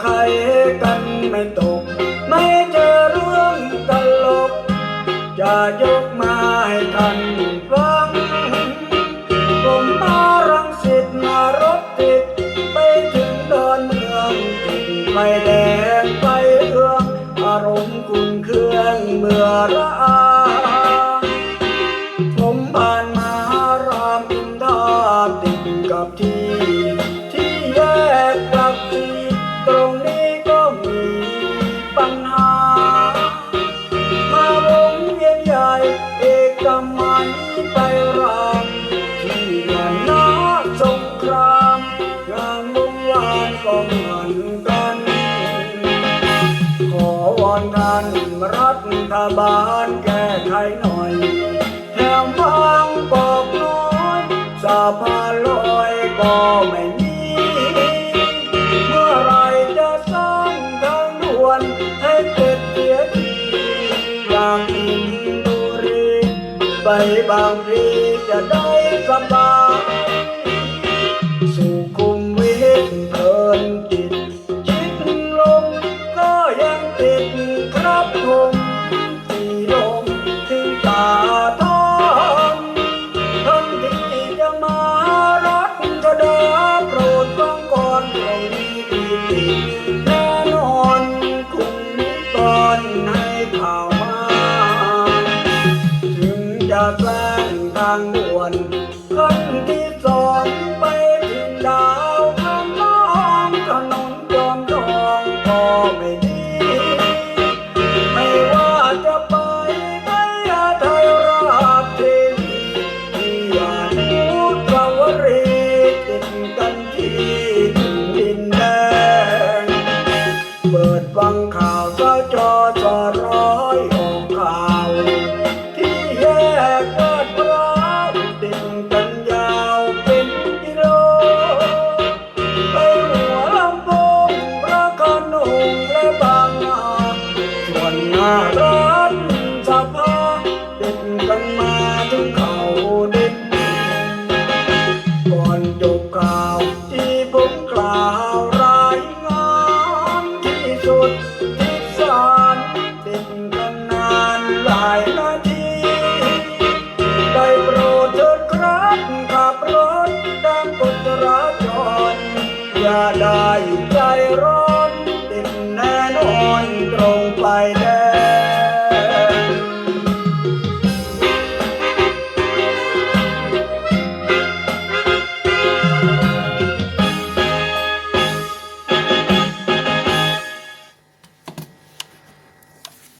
ใครกันไม่ตก ไม่เจอเรื่องตลก จะยกมาให้ท่านฟัง ผมมารังสิตมารถติด ไปถึงดอนเมืองไฟแดงไฟเอื้องอารมณ์กุนเครื่องเมื่อระอาผมผ่านมารามอินดาติดกับที่ รัฐบาลแก้ไขหน่อยแถมบางกอกน้อยสะพานลอยก็ไม่มี เมื่อไรจะสร้างทางด่วนให้เสร็จเสียทีอยากอินบุรีไปบางพลีจะได้สบาย ดาโปรดฟังก่อนตรงนี้ดีดีแน่นอนคุณก่อนให้ข่าวมา ถึงจะแสร้งทางด่วนขั้นที่สองไปถึงดาวข้างน้องถนนจอมทองก็ไม่ดี ส่วนหน้าร้านสภาติดกันมาถึงเขาดินก่อนจบข่าวที่ผมกล่าวรายงานที่สุดที่สารติดกันนานหลายนาทีได้โปรดเถิดครับขับรถตามกฎจราจรอย่าได้ใจร้อน I know.